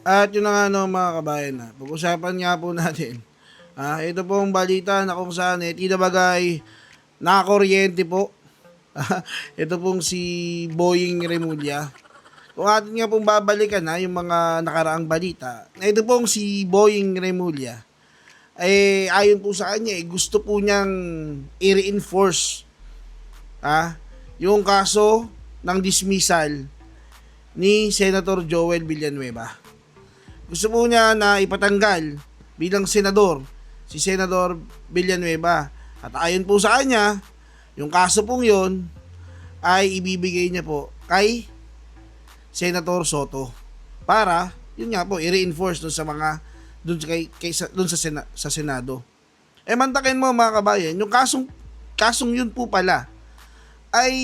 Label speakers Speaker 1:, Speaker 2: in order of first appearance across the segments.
Speaker 1: At yun na nga no, mga kabayan na, pag-usapan nga po natin, ah, ito po ang balita na kung saan eh, tida bagay nakakuryente po. ito pong si Boying Remulla. Kung atin nga pong babalikan na yung mga nakaraang balita, ito pong si Boying Remulla, eh, ayon po sa kanya, eh, gusto po niyang i-reinforce ah, yung kaso ng dismissal ni Senator Joel Villanueva. Gusto po niya na ipatanggal bilang senador si Senador Villanueva. At ayon po sa kanya, yung kaso pong yon ay ibibigay niya po kay Senator Soto para yun nga po i-reinforce dun sa mga dun kay, kay sa, dun sa, sena, sa Senado. Eh mantakin mo mga kabayan, yung kasong kasong yun po pala ay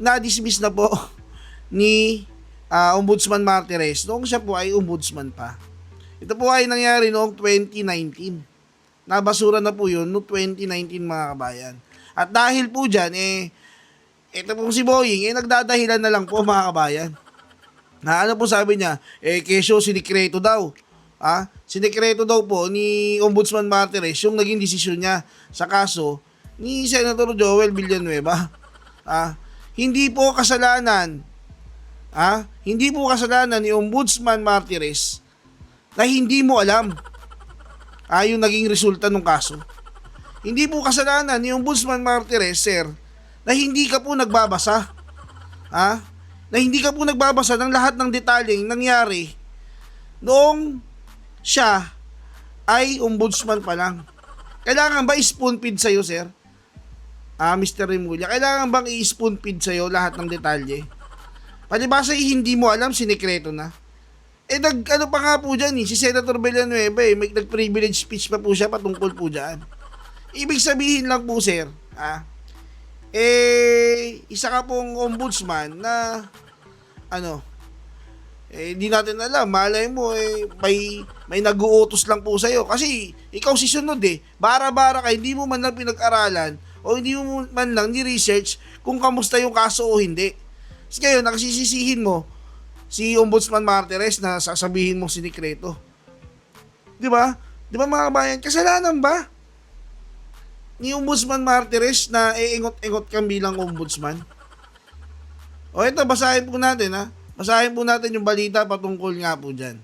Speaker 1: na-dismiss na po ni ah, Ombudsman Martires noong siya po ay ombudsman pa. Ito po ay nangyari noong 2019. Nabasura na po yun noong 2019 mga kabayan. At dahil po dyan, eh, ito po si Boying, eh, nagdadahilan na lang po mga kabayan. Na ano po sabi niya, eh, kesyo sinikreto daw. Ah, sinikreto daw po ni Ombudsman Martires yung naging desisyon niya sa kaso ni Senator Joel Villanueva. Ah, hindi po kasalanan Ah, hindi po kasalanan ni Ombudsman Martires na hindi mo alam ah, yung naging resulta ng kaso. Hindi po kasalanan ni Ombudsman Martires, sir, na hindi ka po nagbabasa. Ah, na hindi ka po nagbabasa ng lahat ng detalyeng nangyari noong siya ay ombudsman pa lang. Kailangan ba i-spoon feed sa'yo, sir? Ah, Mr. Remulla, kailangan bang i-spoon feed sa'yo lahat ng detalye? Palibasa eh, hindi mo alam, sinikreto na. Eh, nag, ano pa nga po dyan eh, si Senator Villanueva eh, may nag-privilege speech pa po siya patungkol po dyan. Ibig sabihin lang po, sir, ah, eh, isa ka pong ombudsman na, ano, eh, di natin alam, malay mo, eh, may, may nag-uutos lang po sa'yo. Kasi, ikaw si sunod eh. Bara-bara ka, hindi mo man lang pinag-aralan, o hindi mo man lang ni-research kung kamusta yung kaso o hindi. Tapos ngayon, nakasisisihin mo si Ombudsman Martires na sasabihin mo sinikreto. Di ba? Di ba mga kabayan? Kasalanan ba? Ni Ombudsman Martires na iingot-ingot kang bilang ombudsman? O ito, basahin po natin ha. Basahin po natin yung balita patungkol nga po dyan.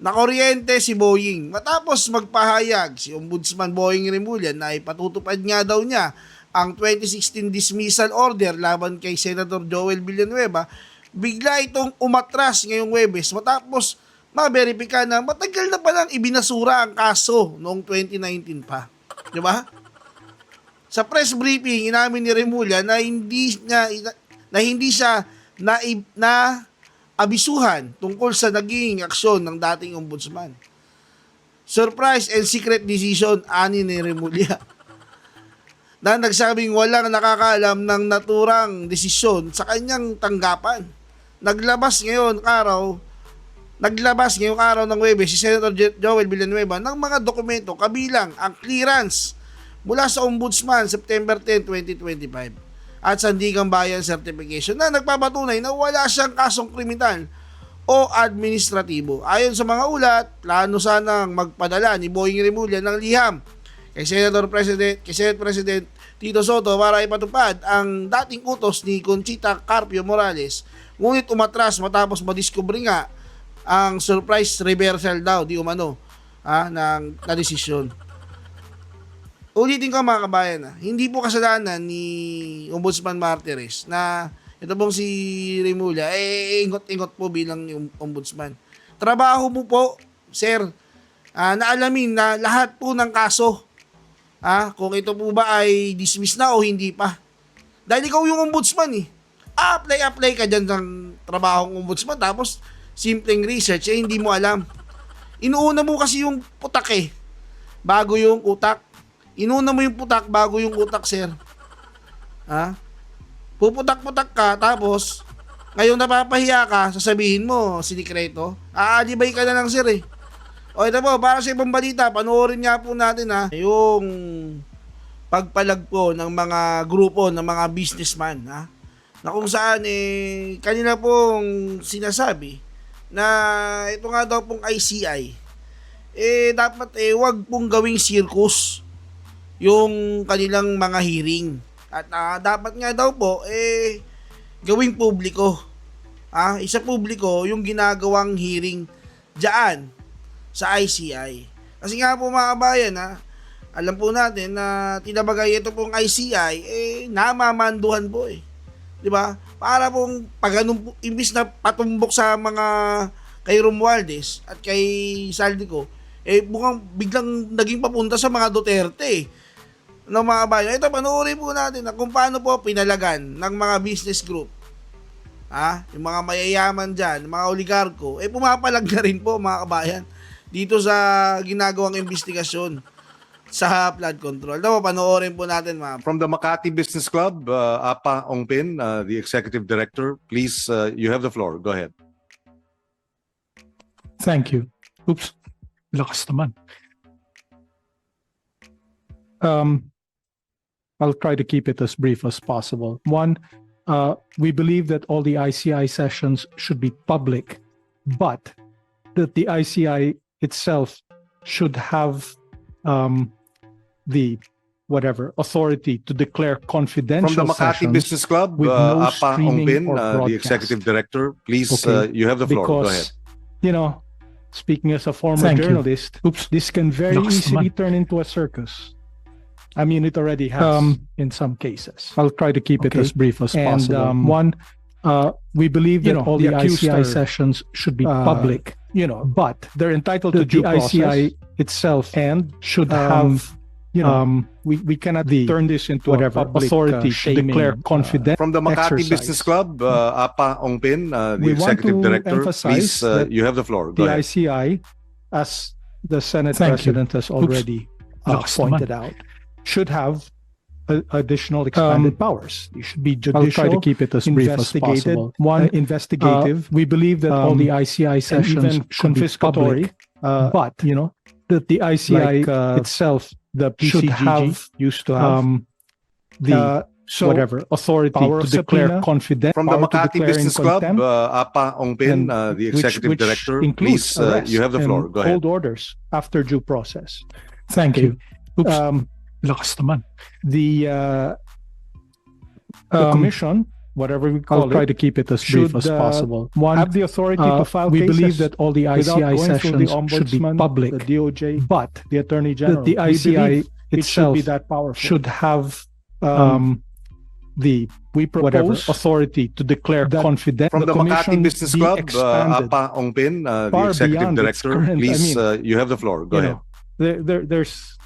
Speaker 1: Nakuryente si Boying. Matapos magpahayag si Ombudsman Boying Remulla na ipatutupad nga daw niya ang 2016 dismissal order laban kay Senator Joel Villanueva, bigla itong umatras ngayong Webes matapos maberipika na matagal na palang ibinasura ang kaso noong 2019 pa. Di ba? Sa press briefing, inamin ni Remulla na hindi niya na hindi siya na, na abisuhan tungkol sa naging aksyon ng dating ombudsman. Surprise and secret decision ani ni Remulla na nagsabing walang nakakaalam ng naturang desisyon sa kanyang tanggapan. Naglabas ngayon araw, naglabas ngayong araw ng Webes si Senator Jo- Joel Villanueva ng mga dokumento kabilang ang clearance mula sa Ombudsman September 10, 2025 at Sandigang Bayan Certification na nagpapatunay na wala siyang kasong kriminal o administratibo. Ayon sa mga ulat, plano sanang magpadala ni Boying Remulla ng liham kay Senator President, kay Senate President Tito Soto para ipatupad ang dating utos ni Conchita Carpio Morales. Ngunit umatras matapos madiskubre nga ang surprise reversal daw di umano ah, ng na desisyon. Ulitin ko mga kabayan, ah, hindi po kasalanan ni Ombudsman Martires na ito pong si Remulla, eh, ingot-ingot po bilang ombudsman. Trabaho mo po, sir, ah, na alamin na lahat po ng kaso, ah, kung ito po ba ay dismiss na o hindi pa. Dahil ikaw yung ombudsman eh. Apply-apply ka dyan ng trabahong ombudsman tapos simpleng research eh hindi mo alam. Inuuna mo kasi yung putak eh. Bago yung utak. Inuna mo yung putak bago yung utak, sir. Ha? Puputak-putak ka, tapos, ngayon napapahiya ka, sasabihin mo, sinikreto. Aalibay ka na lang, sir eh. O ito po, para sa ibang balita, panoorin nga po natin ha, yung pagpalag po ng mga grupo ng mga businessman ha, na kung saan eh, kanila pong sinasabi na ito nga daw pong ICI, eh dapat eh wag pong gawing circus yung kanilang mga hearing. At ah, dapat nga daw po eh gawing publiko. Ah, isa publiko yung ginagawang hearing diyan sa ICI. Kasi nga po mga kabayan ha, alam po natin na tinabagay ito pong ICI eh namamanduhan po eh. 'Di ba? Para pong pag imbis na patumbok sa mga kay Romualdez at kay Saldico, eh mukhang biglang naging papunta sa mga Duterte eh ng mga kabayan. Ito, panoorin po natin na kung paano po pinalagan ng mga business group. Ha? Yung mga mayayaman dyan, mga oligarko, eh pumapalag na rin po mga kabayan dito sa ginagawang investigasyon sa flood control. Ito, panoorin po natin mga
Speaker 2: From the Makati Business Club, uh, Apa Ongpin, uh, the Executive Director, please, uh, you have the floor. Go ahead.
Speaker 3: Thank you. Oops. Lakas naman. Um, I'll try to keep it as brief as possible. One, uh, we believe that all the ICI sessions should be public, but that the ICI itself should have um, the whatever authority to declare confidential
Speaker 2: From the Makati Business Club,
Speaker 3: with
Speaker 2: uh,
Speaker 3: no
Speaker 2: Apa
Speaker 3: streaming
Speaker 2: uh, the. Executive Director, please,
Speaker 3: Okay.
Speaker 2: uh, you have the floor. Go
Speaker 3: because
Speaker 2: ahead.
Speaker 3: you know speaking as a former
Speaker 4: Thank you.
Speaker 3: journalist oops this can very
Speaker 4: Lakas
Speaker 3: easily
Speaker 4: naman.
Speaker 3: turn into a circus i mean it already has
Speaker 4: Um,
Speaker 3: in some cases
Speaker 4: I'll try to keep it as brief as
Speaker 3: and
Speaker 4: possible.
Speaker 3: um, one uh, we believe
Speaker 4: You
Speaker 3: that
Speaker 4: know,
Speaker 3: all
Speaker 4: the
Speaker 3: the, ICI sessions should be
Speaker 4: uh,
Speaker 3: public you know but
Speaker 4: they're entitled
Speaker 3: the,
Speaker 4: to due
Speaker 3: the
Speaker 4: process.
Speaker 3: ICI itself
Speaker 4: and
Speaker 3: should
Speaker 4: um,
Speaker 3: have
Speaker 4: you know
Speaker 3: um,
Speaker 4: we, we cannot
Speaker 3: the
Speaker 4: turn this into
Speaker 3: whatever
Speaker 4: a public
Speaker 3: authority
Speaker 4: uh, shaming,
Speaker 3: declare
Speaker 4: uh,
Speaker 3: confidential
Speaker 2: From the Makati
Speaker 3: exercise.
Speaker 2: Business Club, uh, Apa Ongpin, uh, the
Speaker 3: We want
Speaker 2: Executive
Speaker 3: to
Speaker 2: Director,
Speaker 3: emphasize
Speaker 2: please, uh,
Speaker 3: that
Speaker 2: you have the floor. Go
Speaker 3: the
Speaker 2: ahead.
Speaker 3: ICI as the Senate
Speaker 4: Thank you.
Speaker 3: President has already uh, pointed out should have uh, additional expanded
Speaker 4: Um,
Speaker 3: powers. You should be judicial.
Speaker 4: I'll try to keep it as brief as possible.
Speaker 3: one
Speaker 4: Uh, investigative,
Speaker 3: Uh, we believe that all
Speaker 4: um,
Speaker 3: the ICI sessions
Speaker 4: even
Speaker 3: should be
Speaker 4: confiscatory,
Speaker 3: public,
Speaker 4: uh,
Speaker 3: but
Speaker 4: you know,
Speaker 3: that the ICI
Speaker 4: like, uh,
Speaker 3: itself
Speaker 4: the
Speaker 3: should
Speaker 4: PCGG
Speaker 3: have
Speaker 4: used to have
Speaker 3: um, the
Speaker 4: uh, so
Speaker 3: whatever authority
Speaker 4: power
Speaker 3: to declare
Speaker 4: subpoena,
Speaker 3: confidential
Speaker 2: From the
Speaker 3: power
Speaker 2: Makati Business Club,
Speaker 3: contempt,
Speaker 2: uh, Apa Ongpin,
Speaker 3: and
Speaker 2: uh, the Executive
Speaker 3: which
Speaker 2: Director,
Speaker 3: includes
Speaker 2: please, uh, you have the floor. Go ahead.
Speaker 3: hold orders after due process.
Speaker 4: thank
Speaker 3: Okay.
Speaker 4: you. Oops.
Speaker 3: Um,
Speaker 4: Lakas naman.
Speaker 3: the uh, the
Speaker 4: Um,
Speaker 3: commission, whatever we call
Speaker 4: I'll try to keep it as brief
Speaker 3: should,
Speaker 4: as
Speaker 3: uh,
Speaker 4: possible.
Speaker 3: one have the authority
Speaker 4: uh,
Speaker 3: to file
Speaker 4: we
Speaker 3: cases
Speaker 4: believe that all the
Speaker 3: without
Speaker 4: ICI
Speaker 3: going through the
Speaker 4: sessions should be public,
Speaker 3: the DOJ,
Speaker 4: but
Speaker 3: the attorney general.
Speaker 4: that the
Speaker 3: We
Speaker 4: ICI
Speaker 3: believe it should
Speaker 4: itself
Speaker 3: be that powerful.
Speaker 4: should have
Speaker 3: um,
Speaker 4: um,
Speaker 3: the we
Speaker 4: whatever
Speaker 3: propose
Speaker 4: authority to declare
Speaker 3: that
Speaker 4: confidential.
Speaker 2: From the, Makati
Speaker 3: commission
Speaker 2: Business
Speaker 3: be
Speaker 2: Club, uh, Apa Ongpin, uh, the Executive Director,
Speaker 3: current- I
Speaker 2: please,
Speaker 3: mean,
Speaker 2: uh, you have the floor. Go ahead.
Speaker 3: know, there, there, there's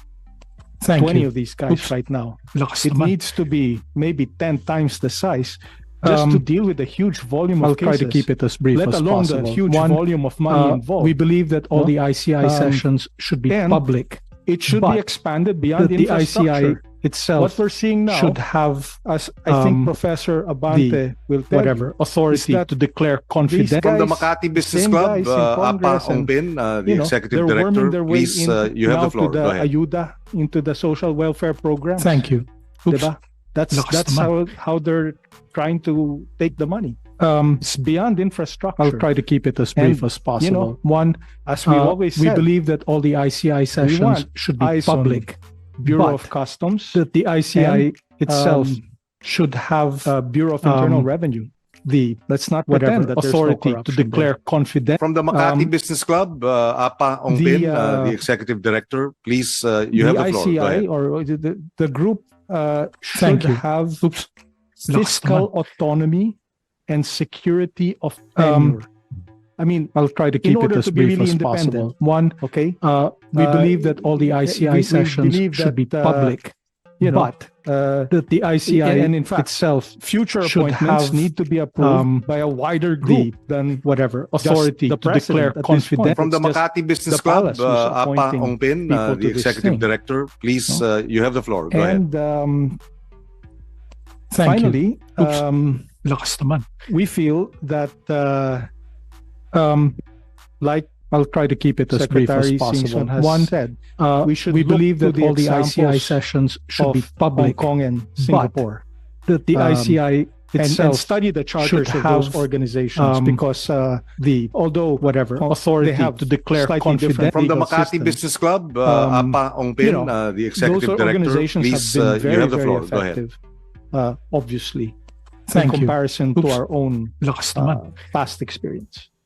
Speaker 4: Thank
Speaker 3: 20
Speaker 4: you.
Speaker 3: of these guys
Speaker 4: Oops.
Speaker 3: right now.
Speaker 4: Lakas
Speaker 3: It needs to be maybe 10 times the size just
Speaker 4: Um,
Speaker 3: to deal with the huge volume
Speaker 4: I'll
Speaker 3: of
Speaker 4: try to keep it as brief
Speaker 3: let
Speaker 4: as
Speaker 3: alone
Speaker 4: possible.
Speaker 3: the huge
Speaker 4: One,
Speaker 3: volume of money
Speaker 4: uh,
Speaker 3: involved.
Speaker 4: we believe that all
Speaker 3: No?
Speaker 4: the ICI
Speaker 3: Um,
Speaker 4: sessions should be public,
Speaker 3: it should be expanded beyond
Speaker 4: the
Speaker 3: infrastructure.
Speaker 4: ICI itself
Speaker 3: what we're seeing now,
Speaker 4: should have
Speaker 3: as I think
Speaker 4: um,
Speaker 3: Professor Abante will tell
Speaker 4: whatever authority to declare confidential.
Speaker 2: From the
Speaker 3: guys,
Speaker 2: Makati Business Club,
Speaker 3: guys in
Speaker 2: uh, Apa
Speaker 3: Congress and,
Speaker 2: Ongpin, uh, the
Speaker 3: you know,
Speaker 2: Executive
Speaker 3: they're
Speaker 2: Director,
Speaker 3: their way
Speaker 2: please,
Speaker 3: in
Speaker 2: uh, you have
Speaker 3: now
Speaker 2: the floor.
Speaker 3: to the
Speaker 2: Go ahead.
Speaker 3: ayuda into the social welfare program.
Speaker 4: Thank you. Oops.
Speaker 3: Diba? That's
Speaker 4: Lakas
Speaker 3: that's how how they're trying to take the money.
Speaker 4: Um,
Speaker 3: It's beyond infrastructure.
Speaker 4: I'll try to keep it as brief
Speaker 3: And,
Speaker 4: as possible.
Speaker 3: You know,
Speaker 4: One,
Speaker 3: As we
Speaker 4: uh,
Speaker 3: always
Speaker 4: we
Speaker 3: said,
Speaker 4: believe that all the ICI sessions should be
Speaker 3: eyes on
Speaker 4: public,
Speaker 3: Bureau
Speaker 4: but
Speaker 3: of Customs,
Speaker 4: that the ICI itself
Speaker 3: um,
Speaker 4: should have
Speaker 3: uh, Bureau of Internal
Speaker 4: um,
Speaker 3: Revenue.
Speaker 4: the
Speaker 3: Let's not
Speaker 4: whatever
Speaker 3: pretend that there's no
Speaker 4: authority to
Speaker 3: corruption there.
Speaker 4: declare confidential.
Speaker 2: From the Makati
Speaker 4: Um,
Speaker 2: Business Club, uh, Apa Ongpin, uh,
Speaker 3: uh,
Speaker 2: the Executive Director, please, uh, you have
Speaker 3: the
Speaker 2: the floor.
Speaker 3: ICI or the, the, the group uh,
Speaker 4: Thank
Speaker 3: should
Speaker 4: you.
Speaker 3: have
Speaker 4: Oops. Lakas
Speaker 3: fiscal autonomy and security of
Speaker 4: Um,
Speaker 3: tenure. I mean,
Speaker 4: I'll try to keep it as
Speaker 3: to be
Speaker 4: brief
Speaker 3: really
Speaker 4: as possible. One,
Speaker 3: okay,
Speaker 4: uh, we
Speaker 3: Uh,
Speaker 4: believe that all the ICI
Speaker 3: we
Speaker 4: sessions
Speaker 3: believe
Speaker 4: should be
Speaker 3: that, uh,
Speaker 4: public,
Speaker 3: you know,
Speaker 4: but
Speaker 3: uh,
Speaker 4: that the ICI
Speaker 3: and in fact,
Speaker 4: itself
Speaker 3: future
Speaker 4: should
Speaker 3: appointments
Speaker 4: have,
Speaker 3: need to be approved
Speaker 4: um,
Speaker 3: by a wider group than
Speaker 4: whatever authority
Speaker 3: the
Speaker 4: to
Speaker 3: president
Speaker 4: declare
Speaker 3: at
Speaker 4: confidential.
Speaker 2: From the
Speaker 3: It's
Speaker 2: Makati Business
Speaker 3: the
Speaker 2: Club,
Speaker 3: palace who's
Speaker 2: uh, Apa Ongpin, uh, the Executive
Speaker 3: thing.
Speaker 2: Director, please, uh, you have the floor. Go ahead.
Speaker 3: um,
Speaker 4: Thank you.
Speaker 3: finally,
Speaker 4: Oops.
Speaker 3: um,
Speaker 4: Lakas naman.
Speaker 3: we feel that uh,
Speaker 4: Um,
Speaker 3: like
Speaker 4: I'll try to keep it as brief as possible.
Speaker 3: Has
Speaker 4: One,
Speaker 3: said,
Speaker 4: uh,
Speaker 3: we should
Speaker 4: we believe that
Speaker 3: the
Speaker 4: all the ICI sessions should be public,
Speaker 3: Hong Kong and Singapore.
Speaker 4: that the
Speaker 3: Um,
Speaker 4: ICI
Speaker 3: and, and study the charters
Speaker 4: should
Speaker 3: of those organizations
Speaker 4: um,
Speaker 3: because uh,
Speaker 4: the
Speaker 3: although
Speaker 4: whatever authority
Speaker 3: they have
Speaker 4: to declare
Speaker 3: slightly different
Speaker 4: confident
Speaker 2: From the
Speaker 3: legal
Speaker 2: Makati
Speaker 3: systems.
Speaker 2: Business Club, uh,
Speaker 3: Um,
Speaker 2: Apa Ongpin,
Speaker 3: you know,
Speaker 2: uh, the
Speaker 3: those
Speaker 2: executive director,
Speaker 3: organizations
Speaker 2: please,
Speaker 3: have
Speaker 2: uh,
Speaker 3: been very,
Speaker 2: you have the
Speaker 3: very
Speaker 2: floor. Go ahead.
Speaker 3: effective. Uh, obviously, in
Speaker 4: Thank you.
Speaker 3: comparison to our own
Speaker 4: Lakas
Speaker 3: uh, past experience.